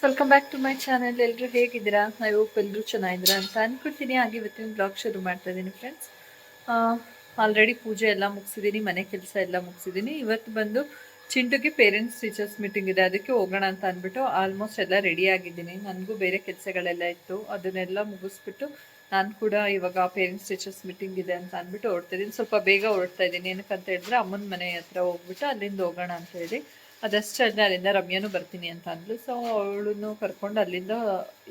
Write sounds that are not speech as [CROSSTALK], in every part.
Welcome back to my channel ಎಲ್ಲರೂ ಹೇಗಿದ್ದೀರಾ? I hope ಎಲ್ಲರೂ ಚೆನ್ನಾಗಿದ್ದೀರಾ ಅಂತ ಅಂದ್ಕೊಳ್ತೀನಿ ಹಾಗೆ ಇವತ್ತಿನ ಬ್ಲಾಗ್ ಶುರು ಮಾಡ್ತಾ ಇದ್ದೀನಿ ಫ್ರೆಂಡ್ಸ್ ಆಲ್ರೆಡಿ ಪೂಜೆ ಎಲ್ಲ ಮುಗಿಸಿದ್ದೀನಿ, ಮನೆ ಕೆಲಸ ಎಲ್ಲ ಮುಗಿಸಿದ್ದೀನಿ. ಇವತ್ತು ಬಂದು ಚಿಂಟುಗೆ ಪೇರೆಂಟ್ಸ್ ಟೀಚರ್ಸ್ ಮೀಟಿಂಗ್ ಇದೆ. ಅದಕ್ಕೆ ಹೋಗೋಣ ಅಂತ ಅಂದ್ಬಿಟ್ಟು ಆಲ್ಮೋಸ್ಟ್ ಎಲ್ಲ ರೆಡಿ ಆಗಿದ್ದೀನಿ. ನನಗೂ ಬೇರೆ ಕೆಲಸಗಳೆಲ್ಲ ಇತ್ತು. ಅದನ್ನೆಲ್ಲ ಮುಗಿಸ್ಬಿಟ್ಟು ನಾನು ಕೂಡ ಇವಾಗ ಪೇರೆಂಟ್ಸ್ ಟೀಚರ್ಸ್ ಮೀಟಿಂಗ್ ಇದೆ ಅಂತ ಅಂದ್ಬಿಟ್ಟು ಹೊರಡ್ತಾ ಇದ್ದೀನಿ. ಸ್ವಲ್ಪ ಬೇಗ ಹೊರಡ್ತಾ ಇದ್ದೀನಿ. ಏನಕ್ಕಂತ ಹೇಳಿದ್ರೆ ಅಮ್ಮನ ಮನೆ ಹತ್ರ ಹೋಗ್ಬಿಟ್ಟು ಅಲ್ಲಿಂದ ಹೋಗೋಣ ಅಂತ ಹೇಳಿ. ಅದಷ್ಟೇ ಅಲ್ಲದೆ ಅಲ್ಲಿಂದ ರಮ್ಯಾನು ಬರ್ತೀನಿ ಅಂತ ಅಂದ್ಲು. ಸೊ ಅವಳನ್ನು ಕರ್ಕೊಂಡು ಅಲ್ಲಿಂದ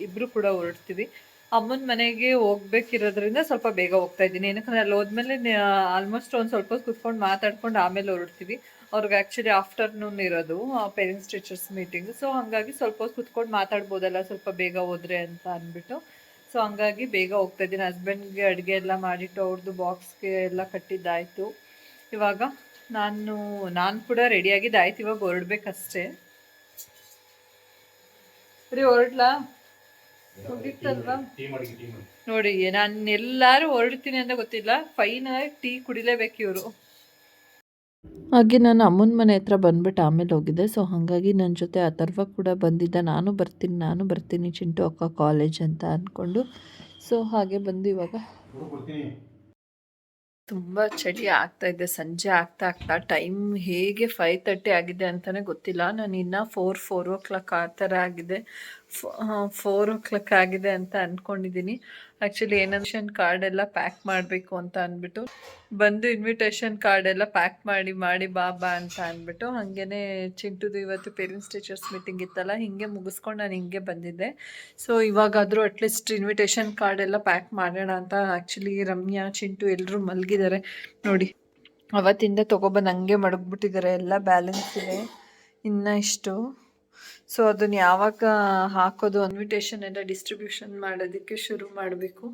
ಇಬ್ರು ಕೂಡ ಹೊರಡ್ತೀವಿ. ಅಮ್ಮನ ಮನೆಗೆ ಹೋಗ್ಬೇಕಿರೋದ್ರಿಂದ ಸ್ವಲ್ಪ ಬೇಗ ಹೋಗ್ತಾ ಇದ್ದೀನಿ. ಏನಕ್ಕಂದ್ರೆ ಅಲ್ಲಿ ಹೋದ್ಮೇಲೆ ಆಲ್ಮೋಸ್ಟ್ ಒಂದು ಸ್ವಲ್ಪ ಕುತ್ಕೊಂಡು ಮಾತಾಡ್ಕೊಂಡು ಆಮೇಲೆ ಹೊರಡ್ತೀವಿ. ಅವ್ರಿಗೆ ಆ್ಯಕ್ಚುಲಿ ಆಫ್ಟರ್ನೂನ್ ಇರೋದು ಪೇರೆಂಟ್ಸ್ ಟೀಚರ್ಸ್ ಮೀಟಿಂಗ್ ಸೊ ಹಾಗಾಗಿ ಸ್ವಲ್ಪ ಹೊತ್ತು ಕುತ್ಕೊಂಡು ಮಾತಾಡ್ಬೋದಲ್ಲ, ಸ್ವಲ್ಪ ಬೇಗ ಹೋದ್ರೆ ಅಂತ ಅಂದ್ಬಿಟ್ಟು. ಸೊ ಹಂಗಾಗಿ ಬೇಗ ಹೋಗ್ತಾ ಇದ್ದೀನಿ. ಹಸ್ಬೆಂಡ್ಗೆ ಅಡುಗೆ ಎಲ್ಲ ಮಾಡಿಟ್ಟು ಅವ್ರದ್ದು ಬಾಕ್ಸ್ಗೆ ಎಲ್ಲ ಕಟ್ಟಿದ್ದಾಯಿತು. ಇವಾಗ ನಾನು ನಾನು ಕೂಡ ರೆಡಿಯಾಗಿದ್ದು ಆಯ್ತು, ಇವಾಗ ಹೊರಡ್ಬೇಕಷ್ಟೇ. ರೀ ಹೊರಡ್ಲಾ? ನೋಡಿ, ನಾನು ಎಲ್ಲಾರು ಹೊರಡ್ತೀನಿ ಅಂತ ಗೊತ್ತಿಲ್ಲ. ಫೈನ್ ಟೀ ಕುಡಿಲೇಬೇಕು ಇವರು. ಹಾಗೆ ನಾನು ಅಮ್ಮನ ಮನೆ ಹತ್ರ ಬಂದ್ಬಿಟ್ಟು ಆಮೇಲೆ ಹೋಗಿದ್ದೆ. ಸೊ ಹಾಗಾಗಿ ನನ್ನ ಜೊತೆ ಅಥರ್ವ ಕೂಡ ಬಂದಿದ್ದ. ನಾನು ಬರ್ತೀನಿ ನಾನು ಬರ್ತೀನಿ ಚಿಂಟು ಅಕ್ಕ ಕಾಲೇಜ್ ಅಂತ ಅಂದ್ಕೊಂಡು ಸೊ ಹಾಗೆ ಬಂದು ಇವಾಗ ತುಂಬ ಚಳಿ ಆಗ್ತಾ ಇದೆ, ಸಂಜೆ ಆಗ್ತಾ ಆಗ್ತಾ ಟೈಮ್ ಹೇಗೆ ಫೈವ್ ತರ್ಟಿ ಆಗಿದೆ ಅಂತಲೇ ಗೊತ್ತಿಲ್ಲ. ನಾನು ಇನ್ನ ಫೋರ್ ಫೋರ್ ಓ ಕ್ಲಾಕ್ ಆ ಥರ ಆಗಿದೆ. ಫೋರ್ ಓ ಕ್ಲಾಕ್ ಆಗಿದೆ ಅಂತ ಅಂದ್ಕೊಂಡಿದ್ದೀನಿ ಆ್ಯಕ್ಚುಲಿ ಇನ್ವಿಟೇಷನ್ ಕಾರ್ಡ್ ಎಲ್ಲ ಪ್ಯಾಕ್ ಮಾಡಬೇಕು ಅಂತ ಅಂದ್ಬಿಟ್ಟು, ಬಂದು ಇನ್ವಿಟೇಷನ್ ಕಾರ್ಡ್ ಎಲ್ಲ ಪ್ಯಾಕ್ ಮಾಡಿ ಮಾಡಿ ಬಾ ಬಾ ಅಂತ ಅಂದ್ಬಿಟ್ಟು ಹಾಗೇ ಚಿಂಟುದು ಇವತ್ತು ಪೇರೆಂಟ್ಸ್ ಟೀಚರ್ಸ್ ಮೀಟಿಂಗ್ ಇತ್ತಲ್ಲ, ಹಿಂಗೆ ಮುಗಿಸ್ಕೊಂಡು ನಾನು ಹಿಂಗೆ ಬಂದಿದ್ದೆ. ಸೊ ಇವಾಗಾದರೂ ಅಟ್ಲೀಸ್ಟ್ ಇನ್ವಿಟೇಷನ್ ಕಾರ್ಡ್ ಎಲ್ಲ ಪ್ಯಾಕ್ ಮಾಡೋಣ ಅಂತ ಆ್ಯಕ್ಚುಲಿ ರಮ್ಯಾ, ಚಿಂಟು ಎಲ್ಲರೂ ಮಲಗಿದ್ದಾರೆ ನೋಡಿ, ಅವತ್ತಿಂದ ತೊಗೊಬಂದು ಹಂಗೆ ಮಡಗ್ಬಿಟ್ಟಿದ್ದಾರೆ ಎಲ್ಲ ಬ್ಯಾಲೆನ್ಸ್ ಇದೆ. ಇನ್ನು ಇಷ್ಟು. ಸೊ ಅದನ್ನ ಯಾವಾಗ ಹಾಕೋದು ಇನ್ವಿಟೇಷನ್ ಎಲ್ಲ ಡಿಸ್ಟ್ರಿಬ್ಯೂಷನ್ ಮಾಡೋದಕ್ಕೆ ಶುರು ಮಾಡಬೇಕು.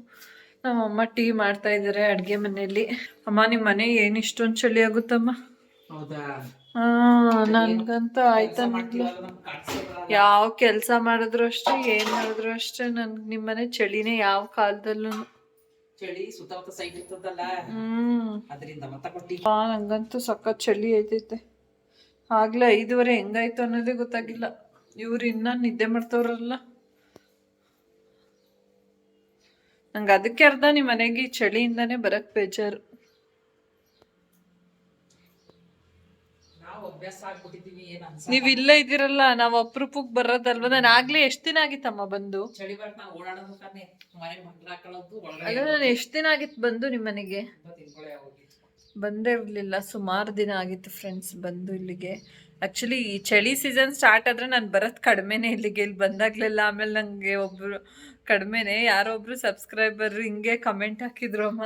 ನಮ್ಮಮ್ಮ ಟೀ ಮಾಡ್ತಾ ಇದ್ದಾರೆ ಅಡುಗೆ ಮನೆಯಲ್ಲಿ. ಅಮ್ಮ ನಿಮ್ಮ ಮನೆ ಏನು ಇಷ್ಟೊಂದು ಚಳಿ ಆಗುತ್ತಮ್ಮ? ನನ್ಗಂತೂ ಆಯ್ತಾ ಯಾವ ಕೆಲಸ ಮಾಡಿದ್ರು ಅಷ್ಟೇ ಏನ್ ಮಾಡಿದ್ರು ಅಷ್ಟೇ ನನ್ಗೆ ನಿಮ್ಮನೆ ಚಳಿನೇ ಯಾವ ಕಾಲದಲ್ಲೂ. ಚಳಿ ಸುತ್ತಮುತ್ತ ಸೈಡ್ ಇರ್ತದಲ್ಲ? ಹ್ಮ್. ಅದರಿಂದ ಮತ್ತ ಕೊಟ್ಟಿ? ಆ ನಂಗಂತೂ ಸಖತ್ ಚಳಿ ಐತೈತೆ. ಆಗ್ಲೇ ಐದುವರೆ ಹೆಂಗಾಯ್ತು ಅನ್ನೋದೇ ಗೊತ್ತಾಗಿಲ್ಲ. ಇವ್ರು ಇನ್ನ ನಿದ್ದೆ ಮಾಡ್ತವ್ರಲ್ಲ. ನಂಗೆ ಅದಕ್ಕೆ ಅರ್ಧ ನಿಮ್ಮ ಮನೆಗೆ ಚಳಿಯಿಂದಾನೇ ಬರಕ್ ಬೇಜಾರು. ನಾವು ಇಲ್ಲೇ ಇದ್ದೀರಲ್ಲ ನಾವ್ ಅಪ್ರೂಪಕ್ ಬರೋದಲ್ವ? ನಾನು ಆಗ್ಲೇ ಎಷ್ಟ್ ದಿನ ಆಗಿತ್ತಮ್ಮ ಬಂದು? ಅಲ್ಲ ನಾನು ಎಷ್ಟ್ ದಿನ ಆಗಿತ್ತು ಬಂದು ನಿಮ್ಮ ಮನೆಗೆ? ತಿನ್ಕೊಳ್ಳೆ ಹೋಗಿ ಬಂದೇ ಇರಲಿಲ್ಲ. ಸುಮಾರು ದಿನ ಆಗಿತ್ತು ಫ್ರೆಂಡ್ಸ್ ಬಂದು ಇಲ್ಲಿಗೆ. ಆ್ಯಕ್ಚುಲಿ ಈ ಚಳಿ ಸೀಸನ್ ಸ್ಟಾರ್ಟ್ ಆದರೆ ನಾನು ಬರೋದು ಕಡಿಮೆನೇ ಇಲ್ಲಿಗೆ. ಇಲ್ಲಿ ಬಂದಾಗಲೆಲ್ಲ ಆಮೇಲೆ ನನಗೆ ಒಬ್ಬರು ಕಡಿಮೆನೇ ಯಾರೊಬ್ಬರು ಸಬ್ಸ್ಕ್ರೈಬರ್ ಹಿಂಗೆ ಕಮೆಂಟ್ ಹಾಕಿದ್ರು ಅಮ್ಮ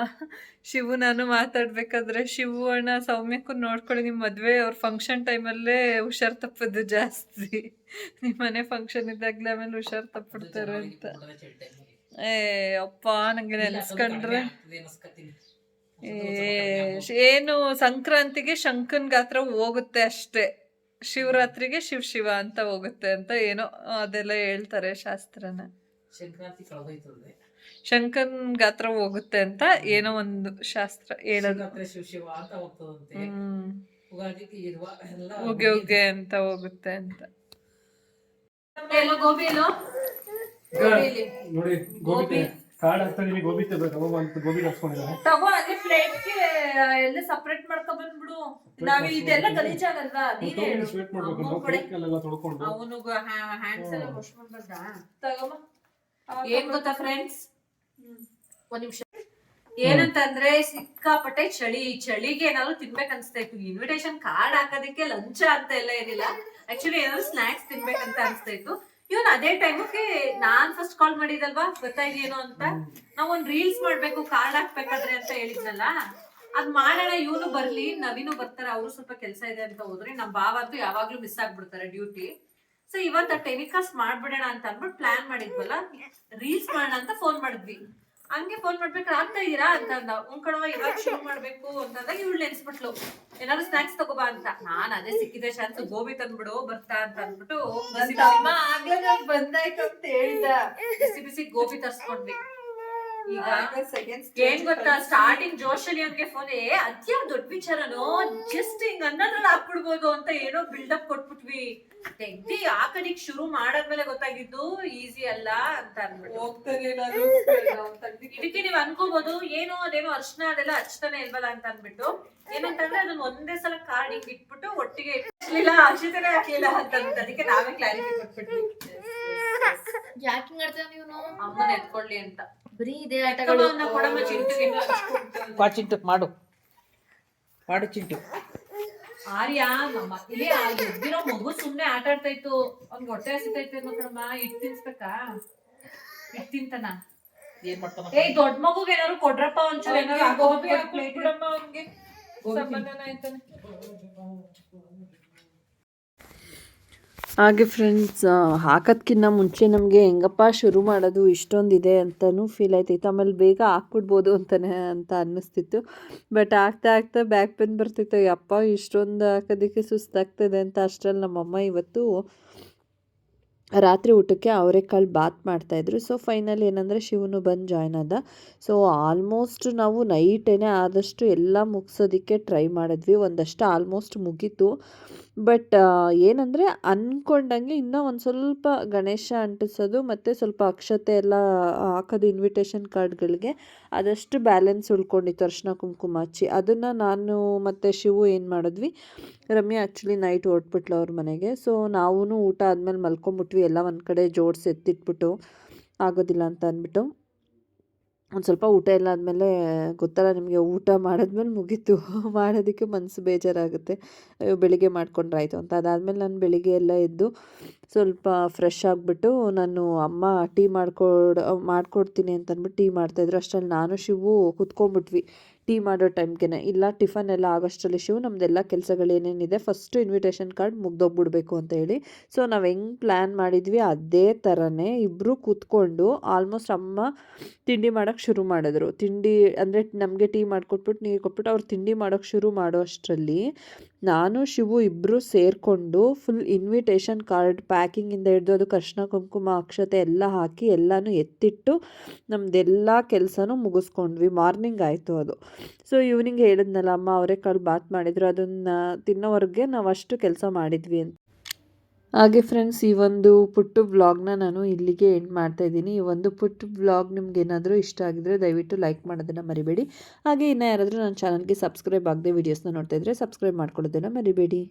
ಶಿವು ನಾನು ಮಾತಾಡಬೇಕಾದ್ರೆ ಶಿವು ಅಣ್ಣ ಸೌಮ್ಯಕ್ಕೂ ನೋಡ್ಕೊಳ್ಳಿ ನಿಮ್ಮ ಮದುವೆ ಅವ್ರ ಫಂಕ್ಷನ್ ಟೈಮಲ್ಲೇ ಹುಷಾರು ತಪ್ಪದ್ದು ಜಾಸ್ತಿ. ನಿಮ್ಮ ಮನೆ ಫಂಕ್ಷನ್ ಇದ್ದಾಗಲೇ ಆಮೇಲೆ ಹುಷಾರು ತಪ್ಪಿಡ್ತಾರೆ ಅಂತ. ಏ ಅಪ್ಪ ನನಗೆ ನೆನೆಸ್ಕೊಂಡ್ರೆ. ಏನು ಸಂಕ್ರಾಂತಿಗೆ ಶಂಕನ್ ಗಾತ್ರ ಹೋಗುತ್ತೆ ಅಷ್ಟೇ. ಶಿವರಾತ್ರಿಗೆ ಶಿವ ಶಿವ ಅಂತ ಹೋಗುತ್ತೆ ಅಂತ ಏನೋ ಅದೆಲ್ಲ ಹೇಳ್ತಾರೆ ಶಾಸ್ತ್ರನ. ಶಂಕನ್ ಗಾತ್ರ ಹೋಗುತ್ತೆ ಅಂತ ಏನೋ ಒಂದು ಶಾಸ್ತ್ರ ಹೇಳೋದು. ಶಿವ ಅಂತ ಹೋಗ್ತದಂತೆ. ಹ್ಮ್. ಇರುವ ಎಲ್ಲ ಹೋಗಿ ಹೋಗಿ ಅಂತ ಹೋಗುತ್ತೆ ಅಂತ. ನೋಡಿ ಗೋಬಿ ಕಾರ್ಡ್ ಹಾಕ್ತಾ ನಿಮಗೆ ಗೋಬಿ ತಗೋಬೇಕು. ಅಂತ ಗೋಬಿ ಹಾಕ್ಸ್ಕೊಂಡಿದ್ದಾರೆ ತಗೋ ಅದೇ ಪ್ಲೇಟ್ಗೆ ಎಲ್ಲ ಸಪ್ರೇಟ್ ಮಾಡ್ಕೊ ಬಂದ್ಬಿಡು. ನಾವ್ ಇದೆಲ್ಲ ಗಲೀಜಾಗಲ್ವಾ ನೀನೇ ಹೇಳು. ಸ್ವೀಟ್ ಮಾಡ್ಬೇಕು. ಪ್ಲೇಟ್. ಕೈಗೆಲ್ಲ ತೊಳ್ಕೊಂಡು. ಅವನು ಹ್ಯಾಂಡ್ಸ್ ಎಲ್ಲ ವಾಶ್ ಮಾಡ್ಬಾರ್ದಾ ತಗೋಮ್ಮ ಏನ್ ಗೊತ್ತಾ ಫ್ರೆಂಡ್ಸ್ ಒಂದ್ ನಿಮಿಷ. ಏನಂತಂದ್ರೆ ಸಿಕ್ಕಾಪಟ್ಟೆ ಚಳಿ ಚಳಿಗೆ ಏನಾದ್ರು ತಿನ್ಬೇಕು ಅನ್ಸ್ತಾ ಇತ್ತು. ಇನ್ವಿಟೇಷನ್ ಕಾರ್ಡ್ ಹಾಕೋದಕ್ಕೆ ಲಂಚ ಅಂತ ಎಲ್ಲ ಏನಿಲ್ಲ. ಆಕ್ಚುಲಿ ಏನಾದ್ರು ಸ್ನಾಕ್ಸ್ ತಿನ್ಬೇಕಂತ ಅನ್ಸ್ತಾ ಇತ್ತು. ಇವನ್ ಅದೇ ಟೈಮಕ್ಕೆ ನಾನ್ ಫಸ್ಟ್ ಕಾಲ್ ಮಾಡಿದಲ್ವಾ? ಗೊತ್ತಾಯ್ದೇನೋ ಅಂತ. ನಾವ್ ಒಂದ್ ರೀಲ್ಸ್ ಮಾಡ್ಬೇಕು ಕಾರ್ಡ್ ಹಾಕ್ಬೇಕಾದ್ರೆ ಅಂತ ಹೇಳಿದ್ನಲ್ಲ. ಅದ್ ಮಾಡೋಣ, ಇವನು ಬರ್ಲಿ, ನವೀನು ಬರ್ತಾರೆ, ಅವರು ಸ್ವಲ್ಪ ಕೆಲಸ ಇದೆ ಅಂತ ಹೋದ್ರೆ ನಮ್ ಅಂತೂ ಯಾವಾಗ್ಲೂ ಮಿಸ್ ಆಗ್ಬಿಡ್ತಾರೆ ಡ್ಯೂಟಿ ಸೊ ಇವತ್ತ ಟೆಲಿಕಾಸ್ಟ್ ಮಾಡ್ಬಿಡೋಣ ಅಂತ ಅಂದ್ಬಿಟ್ಟು ಪ್ಲಾನ್ ಮಾಡಿದ್ವಲ್ಲ? ರೀಲ್ಸ್ ಮಾಡೋಣ ಅಂತ ಫೋನ್ ಮಾಡಿದ್ವಿ. ಹಂಗೆ ಫೋನ್ ಮಾಡ್ಬೇಕಾದ್ರೆ ಆಗ್ತಾ ಇದೀರಾ ಅಂತ ಅಂದ ಕಣವ ಇವಾಗ ಶುರು ಮಾಡ್ಬೇಕು ಅಂತಂದಾಗ ಇವ್ಳು ನೆನ್ಸ್ಬಿಟ್ಲು. ಏನಾದ್ರು ಸ್ನಾಕ್ಸ್ ತಗೋಬಾ ಅಂತ. ನಾನ್ ಅದೇ ಸಿಕ್ಕಿದೆ ಶಾಂತ ಗೋಬಿ ತಂದ್ಬಿಡು ಬರ್ತಾ ಅಂತ ಅಂದ್ಬಿಟ್ಟು ಬಿಸಿ ಬಿಸಿ ಬಿಸಿ ಗೋಬಿ ತರ್ಸ್ಕೊಂಡ್ವಿ. ಏನ್ ಗೊತ್ತಾ? ಸ್ಟಾರ್ಟಿಂಗ್ ಜೋಶಲಿ ಅವ್ನಿಗೆ ಫೋನ್ ಏ ಅದ್ಯಾವ್ ದೊಡ್ಡ ವಿಚಾರನೋ ಜಸ್ಟ್ ಹಿಂಗ್ ಅನ್ನೋದ್ರಲ್ಲಿ ಹಾಕ್ಬಿಡ್ಬೋದು ಅಂತ ಏನೋ ಬಿಲ್ಡಪ್ ಕೊಟ್ಬಿಟ್ವಿ. ತೆಗ್ದಿ ಹಾಕದಿಕ್ ಶುರು ಮಾಡಾದ್ಮೇಲೆ ಗೊತ್ತಾಗಿದ್ದು ಈಸಿ ಅಲ್ಲ ಅಂತ ಅನ್ಬಿಟ್ಟು. ಇದಕ್ಕೆ ನೀವ್ ಅನ್ಕೋಬಹುದು ಏನೋ ಅದೇನೋ ಅರ್ಶನ ಅದೆಲ್ಲ ಹಚ್ತಾನೆ ಇಲ್ವಲ್ಲ ಅಂತ ಅನ್ಬಿಟ್ಟು. ಏನಂತಂದ್ರೆ ಅದನ್ನ ಒಂದೇ ಸಲ ಕಾರ್ಡ್ ಹಿಂಗ್ ಇಟ್ಬಿಟ್ಟು ಒಟ್ಟಿಗೆ ಇಟ್ಲಿಲ್ಲ ಅರ್ಶಿತನೇ ಹಾಕಿಲ್ಲ ಅಂತ ಅದಕ್ಕೆ ನಾವೇ ಕ್ಲಾರಿಟಿ ಕೊಟ್ಬಿಟ್ವಿ. [LAUGHS] ನೀವು ಅಮ್ಮನ ಎತ್ಕೊಳ್ಳಿ ಅಂತ. ಬರೀ ಇದೇ ಕಮಲನ್ನ ಕೊಡಮ್ಮ ಚಿಂಟುಗೆ ಬಾ ಚಿಂಟು ಮಾಡು. ಮಾಡು ಚಿಂಟು. ಆರ್ಯ ನಮ್ಮ ಇಲ್ಲಿ ಆ ಎದ್ದಿರೋ ಮಗು ಸುಮ್ನೆ ಆಟ ಆಡ್ತಾ ಇತ್ತು. ಅವ್ನ್ ಹೊಟ್ಟೆ ಹಸಿತೈತೆ ಅನ್ನೋ ಕಣಮ್ಮ ಇಟ್ ತಿನ್ಸ್ಬೇಕಾ? ಇಟ್ ತಿಂತಾನ? ಏನ್ ಮಾಡ್ತಾನ? ಏ ದೊಡ್ಡ ಮಗುಗೆ ಏನಾದ್ರು ಕೊಡ್ರಪ್ಪ ಒಂಚೂರು ಏನಾದ್ರು ಗೋಬಿ. ಅವ್ನಿಗೆ. ಗೋಬಿ ಆಯ್ತಾನೆ. ಹಾಗೆ ಫ್ರೆಂಡ್ಸ್ ಹಾಕೋದ್ಕಿಂತ ಮುಂಚೆ ನಮಗೆ ಹೆಂಗಪ್ಪ ಶುರು ಮಾಡೋದು ಇಷ್ಟೊಂದಿದೆ ಅಂತಲೂ ಫೀಲ್ ಆಯ್ತಿತ್ತು ಆಮೇಲೆ ಬೇಗ ಹಾಕ್ಬಿಡ್ಬೋದು ಅಂತಾನೆ, ಅಂತ ಅನ್ನಿಸ್ತಿತ್ತು. ಬಟ್ ಆಗ್ತಾ ಆಗ್ತಾ ಬ್ಯಾಕ್ ಪೇನ್ ಬರ್ತಿತ್ತು. ಅಪ್ಪ ಇಷ್ಟೊಂದು ಹಾಕೋದಕ್ಕೆ ಸುಸ್ತಾಗ್ತದೆ ಅಂತ ಅಷ್ಟರಲ್ಲಿ ನಮ್ಮಮ್ಮ ಇವತ್ತು ರಾತ್ರಿ ಊಟಕ್ಕೆ ಅವರೆಕಾಳು ಬಾತ್ ಮಾಡ್ತಾಯಿದ್ರು. ಸೊ ಫೈನಲ್ ಏನಂದರೆ ಶಿವನು ಬಂದು ಜಾಯ್ನ್ ಆದ. ಸೊ ಆಲ್ಮೋಸ್ಟ್ ನಾವು ನೈಟೇನೆ ಆದಷ್ಟು ಎಲ್ಲ ಮುಗಿಸೋದಕ್ಕೆ ಟ್ರೈ ಮಾಡಿದ್ವಿ. ಒಂದಷ್ಟು ಆಲ್ಮೋಸ್ಟ್ ಮುಗೀತು. ಬಟ್ ಏನಂದರೆ ಅಂದ್ಕೊಂಡಂಗೆ ಇನ್ನೂ ಒಂದು ಸ್ವಲ್ಪ ಗಣೇಶ ಅಂಟಿಸೋದು ಮತ್ತು ಸ್ವಲ್ಪ ಅಕ್ಷತೆ ಎಲ್ಲ ಹಾಕೋದು ಇನ್ವಿಟೇಷನ್ ಕಾರ್ಡ್ಗಳಿಗೆ ಅದಷ್ಟು ಬ್ಯಾಲೆನ್ಸ್ ಉಳ್ಕೊಂಡಿತ್ತು ಅರ್ಶಿನ ಕುಂಕುಮ ಹಚ್ಚಿ ಅದನ್ನು ನಾನು ಮತ್ತು ಶಿವು ಏನು ಮಾಡಿದ್ವಿ, ರಮ್ಯಾ ಆ್ಯಕ್ಚುಲಿ ನೈಟ್ ಹೊರಟ್ಬಿಟ್ಲು ಅವ್ರ ಮನೆಗೆ. ಸೊ ನಾವೂ ಊಟ ಆದಮೇಲೆ ಮಲ್ಕೊಂಬಿಟ್ವಿ, ಎಲ್ಲ ಒಂದು ಕಡೆ ಜೋಡಿಸಿ ಎತ್ತಿಟ್ಬಿಟ್ಟು, ಆಗೋದಿಲ್ಲ ಅಂತ ಅಂದ್ಬಿಟ್ಟು. ಒಂದು ಸ್ವಲ್ಪ ಊಟ ಎಲ್ಲ ಆದಮೇಲೆ ಗೊತ್ತಲ್ಲ, ನಿಮಗೆ ಊಟ ಮಾಡಿದ್ಮೇಲೆ ಮುಗೀತು. [LAUGHS] ಮಾಡೋದಕ್ಕೆ ಮನಸ್ಸು ಬೇಜಾರಾಗುತ್ತೆ. ಅಯ್ಯೋ, ಬೆಳಿಗ್ಗೆ ಮಾಡ್ಕೊಂಡ್ರಾಯ್ತು ಅಂತ. ಅದಾದಮೇಲೆ ನಾನು ಬೆಳಿಗ್ಗೆ ಎಲ್ಲ ಎದ್ದು ಸ್ವಲ್ಪ ಫ್ರೆಶ್ ಆಗಿಬಿಟ್ಟು ನಾನು ಅಮ್ಮ ಟೀ ಮಾಡ್ಕೊಡ್, ಮಾಡ್ಕೊಡ್ತೀನಿ ಅಂತಂದ್ಬಿಟ್ಟು ಟೀ ಮಾಡ್ತಾಯಿದ್ರು. ಅಷ್ಟರಲ್ಲಿ ನಾನು ಶಿವು ಕುತ್ಕೊಂಡ್ಬಿಟ್ವಿ ಟೀ ಮಾಡೋ ಟೈಮ್ಗೆ ಇಲ್ಲ, ಟಿಫನ್ ಎಲ್ಲ ಆಗೋಷ್ಟರಲ್ಲಿ ಶಿವು ನಮ್ಮದೆಲ್ಲ ಕೆಲಸಗಳು ಏನೇನಿದೆ ಫಸ್ಟು ಇನ್ವಿಟೇಷನ್ ಕಾರ್ಡ್ ಮುಗ್ದೋಗ್ಬಿಡ್ಬೇಕು ಅಂತ ಹೇಳಿ. ಸೊ ನಾವು ಹೆಂಗೆ ಪ್ಲ್ಯಾನ್ ಮಾಡಿದ್ವಿ, ಅದೇ ಥರನೇ ಇಬ್ಬರು ಕೂತ್ಕೊಂಡು ಆಲ್ಮೋಸ್ಟ್ ಅಮ್ಮ ತಿಂಡಿ ಮಾಡೋಕ್ಕೆ ಶುರು ಮಾಡಿದ್ರು. ತಿಂಡಿ ಅಂದರೆ ನಮಗೆ ಟೀ ಮಾಡಿಕೊಟ್ಬಿಟ್ಟು, ನೀರು ಕೊಟ್ಬಿಟ್ಟು ಅವ್ರು ತಿಂಡಿ ಮಾಡೋಕ್ಕೆ ಶುರು ಮಾಡೋ ಅಷ್ಟರಲ್ಲಿ ನಾನು, ಶಿವು ಇಬ್ಬರು ಸೇರಿಕೊಂಡು ಫುಲ್ ಇನ್ವಿಟೇಷನ್ ಕಾರ್ಡ್ ಪ್ಯಾಕಿಂಗಿಂದ ಹಿಡಿದು ಅದು ಕೃಷ್ಣ ಕುಂಕುಮ, ಅಕ್ಷತೆ ಎಲ್ಲ ಹಾಕಿ ಎಲ್ಲನೂ ಎತ್ತಿಟ್ಟು ನಮ್ಮದೆಲ್ಲ ಕೆಲಸನೂ ಮುಗಿಸ್ಕೊಂಡ್ವಿ. ಮಾರ್ನಿಂಗ್ ಆಯಿತು ಅದು. ಸೊ ಈವ್ನಿಂಗ್ ಹೇಳಿದ್ನಲ್ಲ ಅಮ್ಮ, ಅವರೇ ಕಾಳು ಬಾತ್ ಮಾಡಿದರು. ಅದನ್ನು ತಿನ್ನೋವರೆಗೆ ನಾವು ಅಷ್ಟು ಕೆಲಸ ಮಾಡಿದ್ವಿ ಅಂತ. ಹಾಗೆ ಫ್ರೆಂಡ್ಸ್ ಈ ಒಂದು ಪುಟ್ಟು ವ್ಲಾಗ್ನ ನಾನು ಇಲ್ಲಿಗೆ ಎಂಡ್ ಮಾಡ್ತಾ ಇದ್ದೀನಿ. ಈ ಒಂದು ಪುಟ್ಟು ವ್ಲಾಗ್ ನಿಮ್ಗೆ ಏನಾದರೂ ಇಷ್ಟ ಆಗಿದ್ರೆ ದಯವಿಟ್ಟು ಲೈಕ್ ಮಾಡೋದನ್ನು ಮರಿಬೇಡಿ. ಹಾಗೆ ಇನ್ನು ಯಾರಾದರೂ ನನ್ನ ಚಾನಲ್ಗೆ ಸಬ್ಸ್ಕ್ರೈಬ್ ಆಗದೆ ವೀಡಿಯೋಸ್ನ ನೋಡ್ತಾ ಇದ್ದರೆ ಸಬ್ಸ್ಕ್ರೈಬ್ ಮಾಡ್ಕೊಳ್ಳೋದನ್ನು ಮರಿಬೇಡಿ.